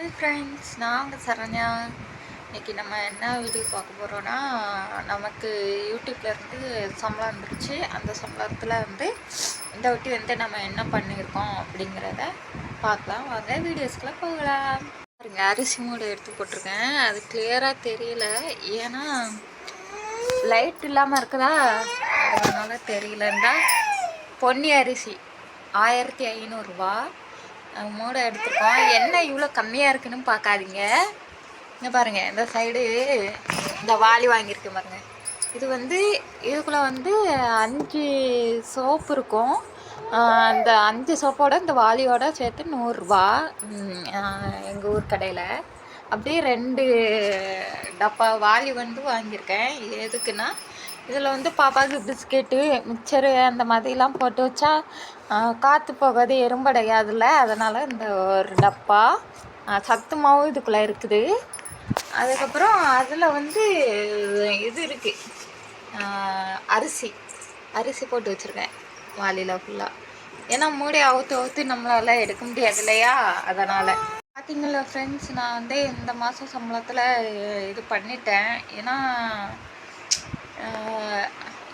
Hi friends நாங்கள் சரண்யா. இன்னைக்கு நம்ம என்ன வீடியோ பார்க்க போகிறோன்னா நமக்கு யூடியூப்லேருந்து சம்பளம் வந்துருச்சு. அந்த சம்பளத்தில் வந்து இந்த வாட்டி வந்து நம்ம என்ன பண்ணியிருக்கோம் அப்படிங்கிறத பார்க்கலாம். வாங்க வீடியோஸ்க்குள்ள போகலாம். பாருங்க அரிசி மூடை எடுத்து போட்டிருக்கேன். அது கிளியராக தெரியல. ஏன்னா லைட் இல்லாமல் இருக்குதா? அதனால் தெரியலண்டா பொன்னி அரிசி ஆயிரத்தி ஐநூறுரூவா மூடை எடுத்திருக்கோம் எண்ணெய் இவ்வளோ கம்மியாக இருக்குன்னு பார்க்காதீங்க. இங்கே பாருங்கள் இந்த சைடு இந்த வாளி வாங்கியிருக்கு பாருங்கள் இது வந்து இதுக்குள்ளே வந்து அஞ்சு சோப்பு இருக்கும். அந்த அஞ்சு சோப்போட இந்த வாளியோட சேர்த்து நூறுரூவா. எங்கள் ஊர் கடையில். அப்படியே ரெண்டு டப்பா வாளி வந்து வாங்கியிருக்கேன். எதுக்குன்னா இதில் வந்து பாப்பாவுக்கு பிஸ்கெட்டு மிக்சரு அந்த மாதிரிலாம் போட்டு வச்சா காற்று போகாது எறும்படையாதுல அதனால் இந்த ஒரு டப்பா சத்துமாவும் இதுக்குள்ளே இருக்குது. அதுக்கப்புறம் அதில் வந்து இது இருக்குது அரிசி. அரிசி போட்டு வச்சுருக்கேன் வாளியில் ஃபுல்லாக ஏன்னா மூடி அவுத்து அவுத்து நம்மளால் எடுக்க முடியாது இல்லையா? அதனால். பார்த்தீங்களா ஃப்ரெண்ட்ஸ் நான் வந்து இந்த மாதம் சம்பளத்தில் இது பண்ணிட்டேன். ஏன்னா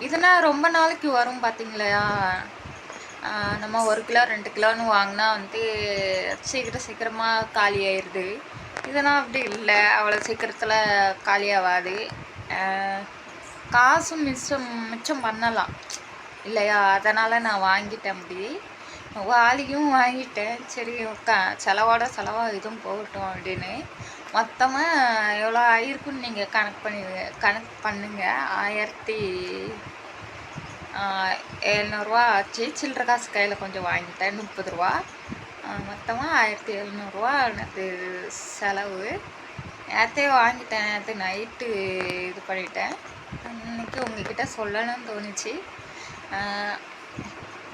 இதுனா ரொம்ப நாளைக்கு வரும் பார்த்தீங்களா நம்ம ஒரு கிலோ ரெண்டு கிலோன்னு வாங்கினா வந்து சீக்கிரம் சீக்கிரமாக காலி ஆயிடுது இதெல்லாம் அப்படி இல்லை. அவ்வளோ சீக்கிரத்தில் காலியாகாது காசும் மிச்சம் மிச்சம் பண்ணலாம். இல்லையா? அதனால் நான் வாங்கிட்டேன் அப்படி. வாளியும் வாங்கிட்டேன் சரி உக்கா செலவோட செலவாக இதுவும் போகட்டும் அப்படின்னு. மொத்தமாக எவ்வளோ ஆயிருக்குன்னு நீங்கள் கணக்கு பண்ணி கணக்கு பண்ணுங்கள் ஆயிரத்தி எழுநூறுவா. ஆச்சு சில்லற காசு கையில் கொஞ்சம் வாங்கிட்டேன் முப்பது ரூபா. மொத்தமாக ஆயிரத்தி எழுநூறுவா. எனக்கு செலவு. நேரத்தே வாங்கிட்டேன் நேற்று நைட்டு இது பண்ணிட்டேன். இன்றைக்கி உங்ககிட்ட சொல்லணும்னு தோணுச்சு.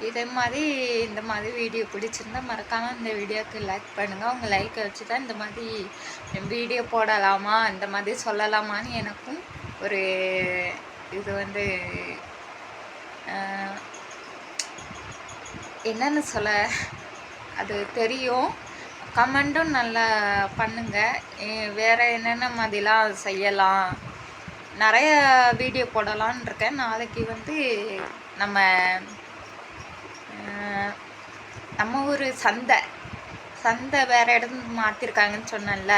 இதே மாதிரி இந்த மாதிரி வீடியோ பிடிச்சிருந்தா மறக்காமல் இந்த வீடியோக்கு லைக் பண்ணுங்கள் உங்கள் லைக்கை வச்சு தான் இந்த மாதிரி வீடியோ போடலாமா இந்த மாதிரி சொல்லலாமான்னு எனக்கும் ஒரு இது வந்து என்னன்னு சொல்ல அது தெரியும். கமெண்ட்டும் நல்லா பண்ணுங்கள் வேறு என்னென்ன மாதிரிலாம் செய்யலாம்? நிறைய வீடியோ போடலான் இருக்கேன். நாளைக்கு வந்து நம்ம நம்ம ஊர் சந்தை. சந்தை வேறு இடம் மாற்றிருக்காங்கன்னு சொன்னேன்ல.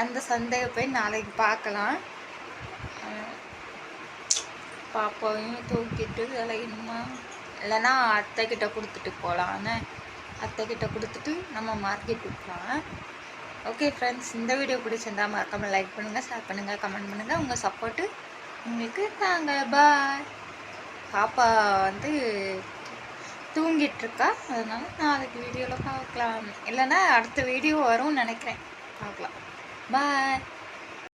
அந்த சந்தையை போய் நாளைக்கு பார்க்கலாம். பாப்பாவையும் தூக்கிட்டு விளையணுமா? இல்லைன்னா அத்தைக்கிட்ட கொடுத்துட்டு போகலான்னு அத்தைக்கிட்ட கொடுத்துட்டு நம்ம மார்க்கெட்டுக்கு போகலாம். ஓகே ஃப்ரெண்ட்ஸ் இந்த வீடியோ பிடிச்சிருந்தா மறக்காமல் லைக் பண்ணுங்கள் ஷேர் பண்ணுங்கள் கமெண்ட் பண்ணுங்கள் உங்கள் சப்போர்ட்டு உங்களுக்கு நாங்கள் பாய் பாப்பா வந்து தூங்கிட்டுருக்கா. அதனால் நாளைக்கு வீடியோவில் பார்க்கலாம் இல்லைன்னா அடுத்த வீடியோ வரும்னு நினைக்கிறேன். பார்க்கலாம் பாய்